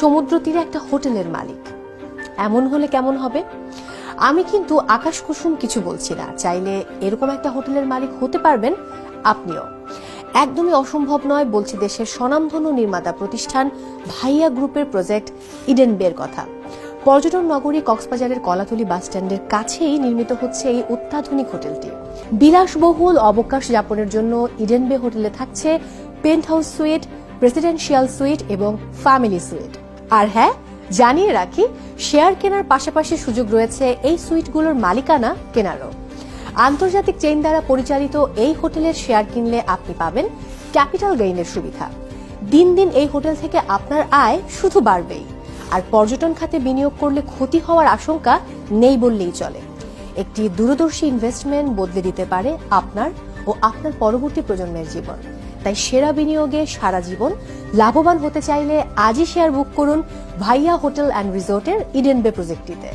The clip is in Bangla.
সমুদ্র তীরে একটা হোটেলের মালিক। এমন হলে কেমন হবে? আমি কিন্তু আকাশ কুসুম কিছু বলছি না। চাইলে এরকম একটা হোটেলের মালিক হতে পারবেন আপনিও। একদমই অসম্ভব নয় বলছি দেশের স্বনামধন্য নির্মাতা প্রতিষ্ঠান ভাইয়া গ্রুপের প্রজেক্ট ইডেন বের কথা। পর্যটন নগরী কক্সবাজারের কলাতলি বাসস্ট্যান্ডের কাছেই নির্মিত হচ্ছে এই অত্যাধুনিক হোটেলটি। বিলাসবহুল অবকাশ যাপনের জন্য ইডেন বে হোটেলে থাকছে penthouse suite, presidential suite এবং ফ্যামিলি সুইট। আর হ্যাঁ জানিয়ে রাখি, শেয়ার কেনার পাশাপাশি সুযোগ রয়েছে এই সুইটগুলোর মালিকানা কেনারও। আন্তর্জাতিক চেইন দ্বারা পরিচালিত এই হোটেলের শেয়ার কিনলে আপনি পাবেন ক্যাপিটাল গেইনের সুবিধা। দিন দিন এই হোটেল থেকে আপনার আয় শুধু বাড়বেই। আর পর্যটন খাতে বিনিয়োগ করলে ক্ষতি হওয়ার আশঙ্কা নেই বললেই চলে। একটি দূরদর্শী ইনভেস্টমেন্ট বদলে দিতে পারে আপনার ও আপনার পরবর্তী প্রজন্মের জীবন। তাই সেরা বিনিয়োগে সারা জীবন লাভবান হতে চাইলে আজই শেয়ার বুক করুন ভাইয়া হোটেল অ্যান্ড রিসোর্টের ইডেন বে প্রজেক্টটিতে।